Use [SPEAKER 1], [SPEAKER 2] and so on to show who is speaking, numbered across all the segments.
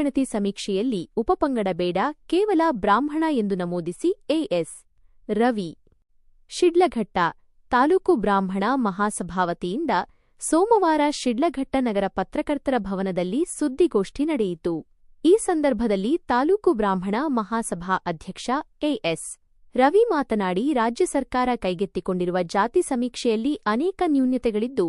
[SPEAKER 1] ಗಣತಿ ಸಮೀಕ್ಷೆಯಲ್ಲಿ ಉಪಪಂಗಡ ಬೇಡ, ಕೇವಲ ಬ್ರಾಹ್ಮಣ ಎಂದು ನಮೂದಿಸಿ ಎಎಸ್ ರವಿ. ಶಿಡ್ಲಘಟ್ಟ, ತಾಲೂಕು ಬ್ರಾಹ್ಮಣ ಮಹಾಸಭಾವತಿಯಿಂದ ಸೋಮವಾರ ಶಿಡ್ಲಘಟ್ಟ ನಗರ ಪತ್ರಕರ್ತರ ಭವನದಲ್ಲಿ ಸುದ್ದಿಗೋಷ್ಠಿ ನಡೆಯಿತು. ಈ ಸಂದರ್ಭದಲ್ಲಿ ತಾಲೂಕು ಬ್ರಾಹ್ಮಣ ಮಹಾಸಭಾ ಅಧ್ಯಕ್ಷ ಎಎಸ್ ರವಿ ಮಾತನಾಡಿ, ರಾಜ್ಯ ಸರ್ಕಾರ ಕೈಗೆತ್ತಿಕೊಂಡಿರುವ ಜಾತಿ ಸಮೀಕ್ಷೆಯಲ್ಲಿ ಅನೇಕ ನ್ಯೂನ್ಯತೆಗಳಿದ್ದು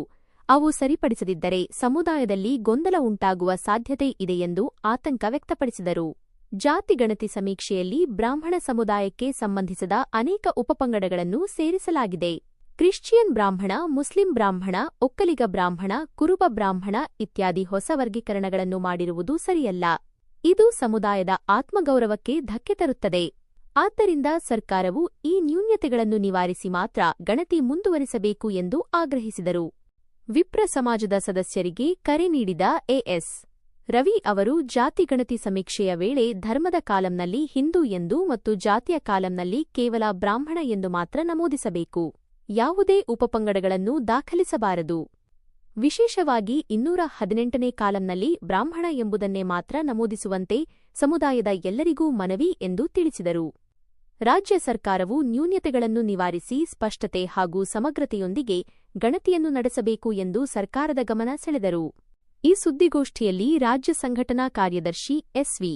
[SPEAKER 1] ಅವು ಸರಿಪಡಿಸದಿದ್ದರೆ ಸಮುದಾಯದಲ್ಲಿ ಗೊಂದಲ ಉಂಟಾಗುವ ಸಾಧ್ಯತೆ ಇದೆ ಎಂದು ಆತಂಕ ವ್ಯಕ್ತಪಡಿಸಿದರು. ಜಾತಿ ಗಣತಿ ಸಮೀಕ್ಷೆಯಲ್ಲಿ ಬ್ರಾಹ್ಮಣ ಸಮುದಾಯಕ್ಕೆ ಸಂಬಂಧಿಸಿದ ಅನೇಕ ಉಪಪಂಗಡಗಳನ್ನು ಸೇರಿಸಲಾಗಿದೆ. ಕ್ರಿಶ್ಚಿಯನ್ ಬ್ರಾಹ್ಮಣ, ಮುಸ್ಲಿಂ ಬ್ರಾಹ್ಮಣ, ಒಕ್ಕಲಿಗ ಬ್ರಾಹ್ಮಣ, ಕುರುಬ ಬ್ರಾಹ್ಮಣ ಇತ್ಯಾದಿ ಹೊಸ ವರ್ಗೀಕರಣಗಳನ್ನು ಮಾಡಿರುವುದು ಸರಿಯಲ್ಲ. ಇದು ಸಮುದಾಯದ ಆತ್ಮಗೌರವಕ್ಕೆ ಧಕ್ಕೆ ತರುತ್ತದೆ. ಆದ್ದರಿಂದ ಸರ್ಕಾರವು ಈ ನ್ಯೂನ್ಯತೆಗಳನ್ನು ನಿವಾರಿಸಿ ಮಾತ್ರ ಗಣತಿ ಮುಂದುವರಿಸಬೇಕು ಎಂದು ಆಗ್ರಹಿಸಿದರು. ವಿಪ್ರ ಸಮಾಜದ ಸದಸ್ಯರಿಗೆ ಕರೆ ನೀಡಿದ ಎಎಸ್. ರವಿ ಅವರು ಜಾತಿ ಗಣತಿ ಸಮೀಕ್ಷೆಯ ವೇಳೆ ಧರ್ಮದ ಕಾಲಂನಲ್ಲಿ ಹಿಂದೂ ಎಂದು ಮತ್ತು ಜಾತಿಯ ಕಾಲಂನಲ್ಲಿ ಕೇವಲ ಬ್ರಾಹ್ಮಣ ಎಂದು ಮಾತ್ರ ನಮೂದಿಸಬೇಕು. ಯಾವುದೇ ಉಪಪಂಗಡಗಳನ್ನು ದಾಖಲಿಸಬಾರದು. ವಿಶೇಷವಾಗಿ ಇನ್ನೂರ ಹದಿನೆಂಟನೇ ಕಾಲಂನಲ್ಲಿ ಬ್ರಾಹ್ಮಣ ಎಂಬುದನ್ನೇ ಮಾತ್ರ ನಮೂದಿಸುವಂತೆ ಸಮುದಾಯದ ಎಲ್ಲರಿಗೂ ಮನವಿ ಎಂದು ತಿಳಿಸಿದರು. ರಾಜ್ಯ ಸರ್ಕಾರವು ನ್ಯೂನ್ಯತೆಗಳನ್ನು ನಿವಾರಿಸಿ ಸ್ಪಷ್ಟತೆ ಹಾಗೂ ಸಮಗ್ರತೆಯೊಂದಿಗೆ ಗಣತಿಯನ್ನು ನಡೆಸಬೇಕು ಎಂದು ಸರ್ಕಾರದ ಗಮನ ಸೆಳೆದರು. ಈ ಸುದ್ದಿಗೋಷ್ಠಿಯಲ್ಲಿ ರಾಜ್ಯ ಸಂಘಟನಾ ಕಾರ್ಯದರ್ಶಿ ಎಸ್ವಿ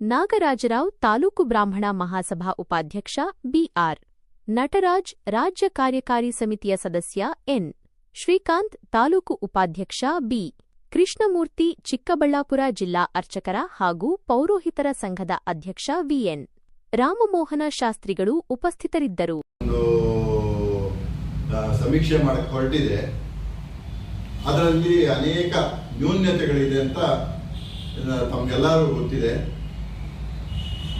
[SPEAKER 1] ನಾಗರಾಜರಾವ್, ತಾಲೂಕು ಬ್ರಾಹ್ಮಣ ಮಹಾಸಭಾ ಉಪಾಧ್ಯಕ್ಷ ಬಿಆರ್ ನಟರಾಜ್, ರಾಜ್ಯ ಕಾರ್ಯಕಾರಿ ಸಮಿತಿಯ ಸದಸ್ಯ ಎನ್ ಶ್ರೀಕಾಂತ್, ತಾಲೂಕು ಉಪಾಧ್ಯಕ್ಷ ಬಿ ಕೃಷ್ಣಮೂರ್ತಿ, ಚಿಕ್ಕಬಳ್ಳಾಪುರ ಜಿಲ್ಲಾ ಅರ್ಚಕರ ಹಾಗೂ ಪೌರೋಹಿತರ ಸಂಘದ ಅಧ್ಯಕ್ಷ ವಿಎನ್ ರಾಮಮೋಹನ ಶಾಸ್ತ್ರಿಗಳು ಉಪಸ್ಥಿತರಿದ್ದರು.
[SPEAKER 2] ಸಮೀಕ್ಷೆ ಮಾಡಕ್ಕೆ ಹೊರಟಿದೆ. ಅದರಲ್ಲಿ ಅನೇಕ ನ್ಯೂನ್ಯತೆಗಳಿದೆ ಅಂತ ತಮ್ಗೆಲ್ಲರಿಗೂ ಗೊತ್ತಿದೆ.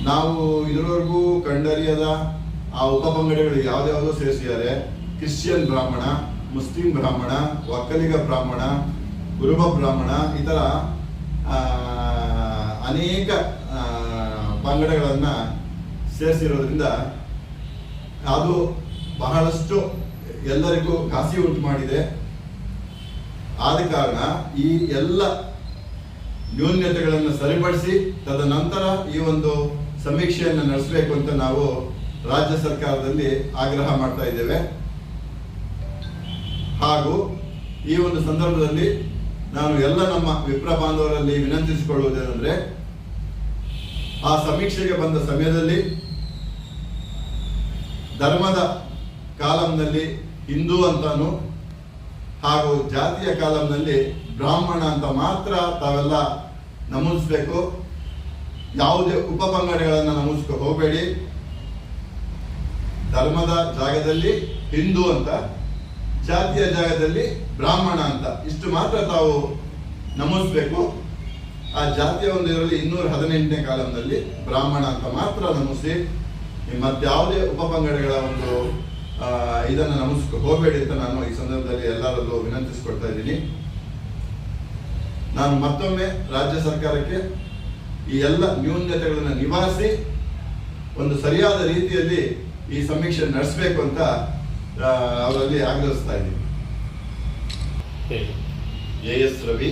[SPEAKER 2] ನಾವು ಇದುವರೆಗೂ ಕಂಡರಿಯದ ಆ ಉಪಪಂಗಡಗಳು ಯಾವ್ದಾವುದೋ ಸೇರಿಸಿದ್ದಾರೆ. ಕ್ರಿಶ್ಚಿಯನ್ ಬ್ರಾಹ್ಮಣ, ಮುಸ್ಲಿಂ ಬ್ರಾಹ್ಮಣ, ಒಕ್ಕಲಿಗ ಬ್ರಾಹ್ಮಣ, ಗುರುಬ ಬ್ರಾಹ್ಮಣ, ಈ ಅನೇಕ ಪಂಗಡಗಳನ್ನು ಸೇರಿಸಿರೋದ್ರಿಂದ ಅದು ಬಹಳಷ್ಟು ಎಲ್ಲರಿಗೂ ಕಾಸಿ ಉಂಟು ಮಾಡಿದೆ. ಆದ ಕಾರಣ ಈ ಎಲ್ಲ ನ್ಯೂನ್ಯತೆಗಳನ್ನು ಸರಿಪಡಿಸಿ, ತದನಂತರ ಈ ಒಂದು ಸಮೀಕ್ಷೆಯನ್ನು ನಡೆಸಬೇಕು ಅಂತ ನಾವು ರಾಜ್ಯ ಸರ್ಕಾರದಲ್ಲಿ ಆಗ್ರಹ ಮಾಡ್ತಾ ಇದ್ದೇವೆ. ಹಾಗೂ ಈ ಒಂದು ಸಂದರ್ಭದಲ್ಲಿ ನಾನು ಎಲ್ಲ ನಮ್ಮ ವಿಪ್ರ ಬಾಂಧವರಲ್ಲಿ ವಿನಂತಿಸಿಕೊಳ್ಳುವುದೇನೆಂದ್ರೆ, ಆ ಸಮೀಕ್ಷೆಗೆ ಬಂದ ಸಮಯದಲ್ಲಿ ಧರ್ಮದ ಕಾಲಂನಲ್ಲಿ ಹಿಂದೂ ಅಂತಾನು ಹಾಗೂ ಜಾತಿಯ ಕಾಲಂನಲ್ಲಿ ಬ್ರಾಹ್ಮಣ ಅಂತ ಮಾತ್ರ ತಾವೆಲ್ಲ ನಮೂದಿಸಬೇಕು. ಯಾವುದೇ ಉಪಪಂಗಡಗಳನ್ನು ನಮೂದಿಸ್ಕೊ ಹೋಗಬೇಡಿ. ಧರ್ಮದ ಜಾಗದಲ್ಲಿ ಹಿಂದೂ ಅಂತ, ಜಾತಿಯ ಜಾಗದಲ್ಲಿ ಬ್ರಾಹ್ಮಣ ಅಂತ ಇಷ್ಟು ಮಾತ್ರ ತಾವು ನಮೂದಿಸ್ಬೇಕು. ಆ ಜಾತಿಯ ಒಂದು ಇದರಲ್ಲಿ ಇನ್ನೂರ ಹದಿನೆಂಟನೇ ಕಾಲಂನಲ್ಲಿ ಬ್ರಾಹ್ಮಣ ಅಂತ ಮಾತ್ರ ನಮೂಸಿ ಮತ್ಯಾವುದೇ ಉಪಪಂಗಡಗಳ ಒಂದು ಇದನ್ನು ನಮಸ್ಕ, ಹೋಗಬೇಡಿ ಅಂತ ನಾನು ಈ ಸಂದರ್ಭದಲ್ಲಿ ಎಲ್ಲರಲ್ಲೂ ವಿನಂತಿಸಿಕೊಳ್ತಾ ಇದ್ದೀನಿ. ನಾನು ಮತ್ತೊಮ್ಮೆ ರಾಜ್ಯ ಸರ್ಕಾರಕ್ಕೆ ಈ ಎಲ್ಲ ನ್ಯೂನ್ಯತೆಗಳನ್ನು ನಿವಾರಿಸಿ, ಒಂದು ಸರಿಯಾದ ರೀತಿಯಲ್ಲಿ ಈ ಸಮೀಕ್ಷೆ ನಡೆಸಬೇಕು ಅಂತ ಅವರಲ್ಲಿ ಆಗ್ರಹಿಸ್ತಾ ಇದ್ದೀನಿ. ಎ ಎಸ್ ರವಿ,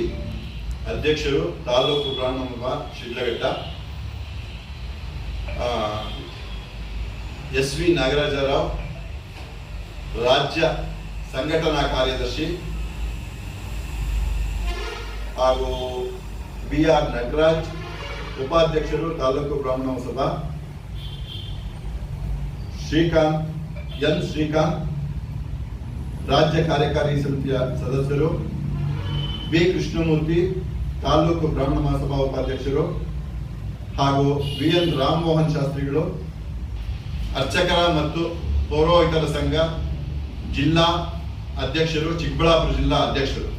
[SPEAKER 2] ಅಧ್ಯಕ್ಷರು ತಾಲೂಕು ಬ್ರಾಹ್ಮಣ ಶಿಡ್ಲಘಟ್ಟ ಆ, ಎಸ್ ವಿ ನಾಗರಾಜರಾವ್, ರಾಜ್ಯ ಸಂಘಟನಾ ಕಾರ್ಯದರ್ಶಿ ಹಾಗೂ ಬಿ ಆರ್ ನಟರಾಜ್ ಉಪಾಧ್ಯಕ್ಷರು ತಾಲೂಕು ಬ್ರಾಹ್ಮಣ ಸಭಾ ಶ್ರೀಕಾಂತ್, ಎನ್. ಶ್ರೀಕಾಂತ್, ರಾಜ್ಯ ಕಾರ್ಯಕಾರಿ ಸಮಿತಿಯ ಸದಸ್ಯರು, ಬಿ. ಕೃಷ್ಣಮೂರ್ತಿ, ತಾಲೂಕು ಬ್ರಾಹ್ಮಣ ಮಹಾಸಭಾ ಉಪಾಧ್ಯಕ್ಷರು ಹಾಗೂ ವಿ. ಎನ್. ರಾಮಮೋಹನ್ ಶಾಸ್ತ್ರಿಗಳು ಅರ್ಚಕರ ಮತ್ತು ಪೌರೋಹಿತರ ಸಂಘ ಜಿಲ್ಲಾ ಅಧ್ಯಕ್ಷರು ಚಿಕ್ಕಬಳ್ಳಾಪುರ ಜಿಲ್ಲಾ ಅಧ್ಯಕ್ಷರು.